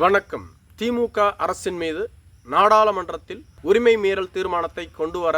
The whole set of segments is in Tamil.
வணக்கம். திமுக அரசின் மீது நாடாளுமன்றத்தில் உரிமை மீறல் தீர்மானத்தை கொண்டு வர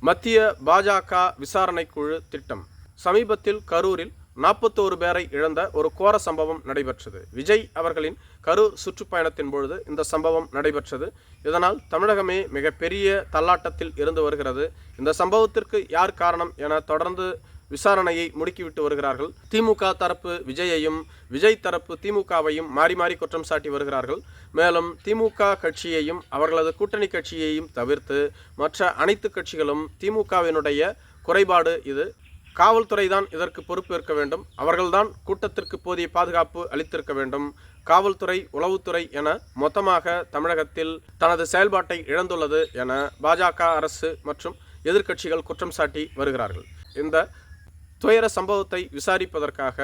மத்திய பாஜக விசாரணை குழு திட்டம். சமீபத்தில் கரூரில் நாற்பத்தோரு பேரை இழந்த ஒரு கோர சம்பவம் நடைபெற்றது. விஜய் அவர்களின் கரூர் சுற்றுப்பயணத்தின் பொழுது இந்த சம்பவம் நடைபெற்றது. இதனால் தமிழகமே மிகப்பெரிய தள்ளாட்டத்தில் இருந்து வருகிறது. இந்த சம்பவத்திற்கு யார் காரணம் என தொடர்ந்து விசாரணையை முடுக்கிவிட்டு வருகிறார்கள். திமுக தரப்பு விஜயையும் விஜய் தரப்பு திமுகவையும் மாறி மாறி குற்றம் சாட்டி வருகிறார்கள். மேலும் திமுக கட்சியையும் அவர்களது கூட்டணி கட்சியையும் தவிர்த்து மற்ற அனைத்து கட்சிகளும் திமுகவினுடைய குறைபாடு இது. காவல்துறை தான் இதற்கு பொறுப்பேற்க வேண்டும். அவர்கள்தான் கூட்டத்திற்கு போதிய பாதுகாப்பு அளித்திருக்க வேண்டும். காவல்துறை உளவுத்துறை என மொத்தமாக தமிழகத்தில் தனது செயல்பாட்டை இழந்துள்ளது என பாஜக அரசு மற்றும் எதிர்க்கட்சிகள் குற்றம் சாட்டி வருகிறார்கள். இந்த துயர சம்பவத்தை விசாரிப்பதற்காக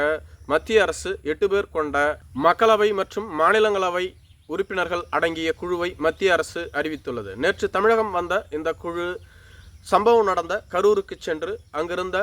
மத்திய அரசு எட்டு பேர் கொண்ட மக்களவை மற்றும் மாநிலங்களவை உறுப்பினர்கள் அடங்கிய குழுவை மத்திய அரசு அறிவித்துள்ளது. நேற்று தமிழகம் வந்த இந்த குழு சம்பவம் நடந்த கரூருக்கு சென்று அங்கிருந்த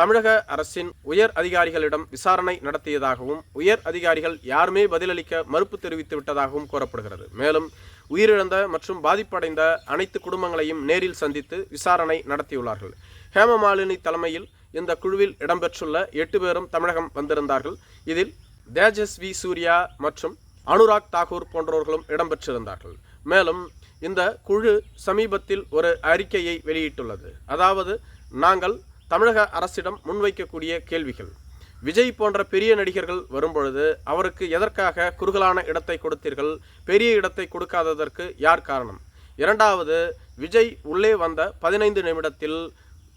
தமிழக அரசின் உயர் அதிகாரிகளிடம் விசாரணை நடத்தியதாகவும் உயர் அதிகாரிகள் யாருமே பதிலளிக்க மறுப்பு தெரிவித்து விட்டதாகவும் கூறப்படுகிறது. மேலும் உயிரிழந்த மற்றும் பாதிப்படைந்த அனைத்து குடும்பங்களையும் நேரில் சந்தித்து விசாரணை நடத்தியுள்ளார்கள். ஹேமமாலினி தலைமையில் இந்த குழுவில் இடம்பெற்றுள்ள எட்டு பேரும் தமிழகம் வந்திருந்தார்கள். இதில் தேஜஸ்வி சூர்யா மற்றும் அனுராக் தாகூர் போன்றவர்களும் இடம்பெற்றிருந்தார்கள். மேலும் இந்த குழு சமீபத்தில் ஒரு அறிக்கையை வெளியிட்டுள்ளது. அதாவது நாங்கள் தமிழக அரசிடம் முன்வைக்கக்கூடிய கேள்விகள். விஜய் போன்ற பெரிய நடிகர்கள் வரும்பொழுது அவருக்கு எதற்காக குறுகலான இடத்தை கொடுத்தீர்கள்? பெரிய இடத்தை கொடுக்காததற்கு யார் காரணம்? இரண்டாவது விஜய் உள்ளே வந்த பதினைந்து நிமிடத்தில்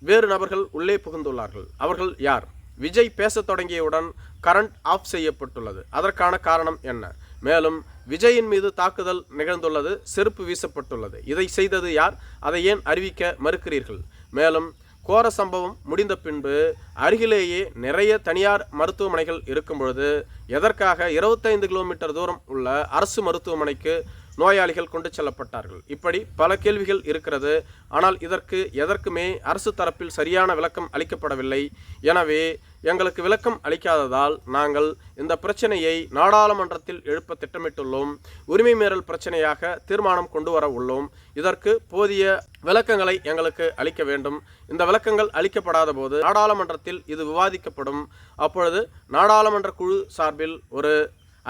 வேறு நபர்கள் உள்ளே புகுந்துள்ளார்கள். அவர்கள் யார்? விஜய் பேசத் தொடங்கியவுடன் கரண்ட் ஆஃப் செய்யப்பட்டுள்ளது. அதற்கான காரணம் என்ன? மேலும் விஜயின் மீது தாக்குதல் நிகழ்ந்துள்ளது செருப்பு வீசப்பட்டுள்ளது. இதை செய்தது யார்? அதை ஏன் அறிவிக்க மறுக்கிறீர்கள்? மேலும் கோர சம்பவம் முடிந்த பின்பு அருகிலேயே நிறைய தனியார் மருத்துவமனைகள் இருக்கும் பொழுது எதற்காக இருபத்தைந்து கிலோமீட்டர் தூரம் உள்ள அரசு மருத்துவமனைக்கு நோயாளிகள் கொண்டு செல்லப்பட்டார்கள். இப்படி பல கேள்விகள் இருக்கிறது. ஆனால் இதற்கு எதற்குமே அரசு தரப்பில் சரியான விளக்கம் அளிக்கப்படவில்லை. எனவே எங்களுக்கு விளக்கம் அளிக்காததால் நாங்கள் இந்த பிரச்சனையை நாடாளுமன்றத்தில் எழுப்ப திட்டமிட்டுள்ளோம். உரிமை மீறல் பிரச்சனையாக தீர்மானம் கொண்டு வர உள்ளோம். இதற்கு போதிய விளக்கங்களை எங்களுக்கு அளிக்க வேண்டும். இந்த விளக்கங்கள் அளிக்கப்படாத போது நாடாளுமன்றத்தில் இது விவாதிக்கப்படும். அப்பொழுது நாடாளுமன்ற குழு சார்பில் ஒரு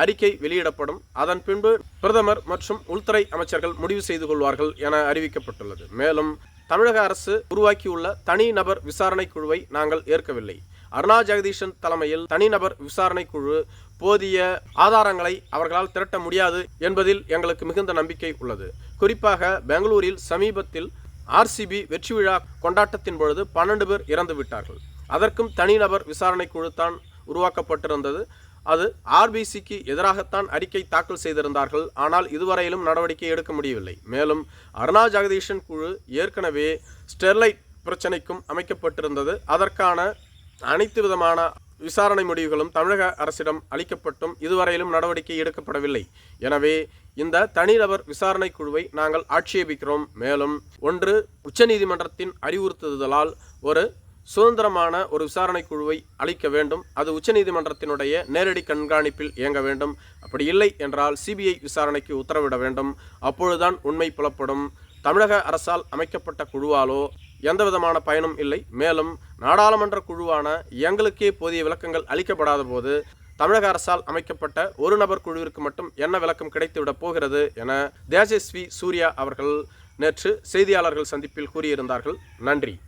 அறிக்கை வெளியிடப்படும். அதன் பின்பு பிரதமர் மற்றும் உள்துறை அமைச்சர்கள் முடிவு செய்து கொள்வார்கள் என அறிவிக்கப்பட்டுள்ளது. மேலும் தமிழக அரசு உருவாக்கியுள்ள தனிநபர் விசாரணை குழுவை நாங்கள் ஏற்கவில்லை. அருணா ஜெகதீஷன் தலைமையில் தனிநபர் விசாரணை குழு போதிய ஆதாரங்களை அவர்களால் திரட்ட முடியாது என்பதில் எங்களுக்கு மிகுந்த நம்பிக்கை உள்ளது. குறிப்பாக பெங்களூரில் சமீபத்தில் ஆர்சிபி வெற்றி விழா கொண்டாட்டத்தின் பொழுது பன்னெண்டு பேர் இறந்து விட்டார்கள் அதற்கும் தனிநபர் விசாரணை குழு தான் உருவாக்கப்பட்டிருந்தது. அது ஆர்பிசிக்கு எதிராகத்தான் அறிக்கை தாக்கல் செய்திருந்தார்கள். ஆனால் இதுவரையிலும் நடவடிக்கை எடுக்க முடியவில்லை. மேலும் அருணா ஜெகதீஷன் குழு ஏற்கனவே ஸ்டெர்லைட் பிரச்சனைக்கும் அமைக்கப்பட்டிருந்தது. அதற்கான அனைத்து விதமான விசாரணை முடிவுகளும் தமிழக அரசிடம் அளிக்கப்பட்டும் இதுவரையிலும் நடவடிக்கை எடுக்கப்படவில்லை. எனவே இந்த தனிநபர் விசாரணை குழுவை நாங்கள் ஆட்சேபிக்கிறோம். மேலும் ஒன்று உச்சநீதிமன்றத்தின் அறிவுறுத்துதலால் ஒரு சுதந்திரமான ஒரு விசாரணை குழுவை அளிக்க வேண்டும். அது உச்சநீதிமன்றத்தினுடைய நேரடி கண்காணிப்பில் இயங்க வேண்டும். அப்படி இல்லை என்றால் சிபிஐ விசாரணைக்கு உத்தரவிட வேண்டும். அப்பொழுதுதான் உண்மை புலப்படும். தமிழக அரசால் அமைக்கப்பட்ட குழுவாலோ எந்த விதமான பயனும் இல்லை. மேலும் நாடாளுமன்ற குழுவான எங்களுக்கே போதிய விளக்கங்கள் அளிக்கப்படாத போது தமிழக அரசால் அமைக்கப்பட்ட ஒரு நபர் குழுவிற்கு மட்டும் என்ன விளக்கம் கிடைத்துவிடப் போகிறது என தேஜஸ்வி சூர்யா அவர்கள் நேற்று செய்தியாளர்கள் சந்திப்பில் கூறியிருந்தார்கள். நன்றி.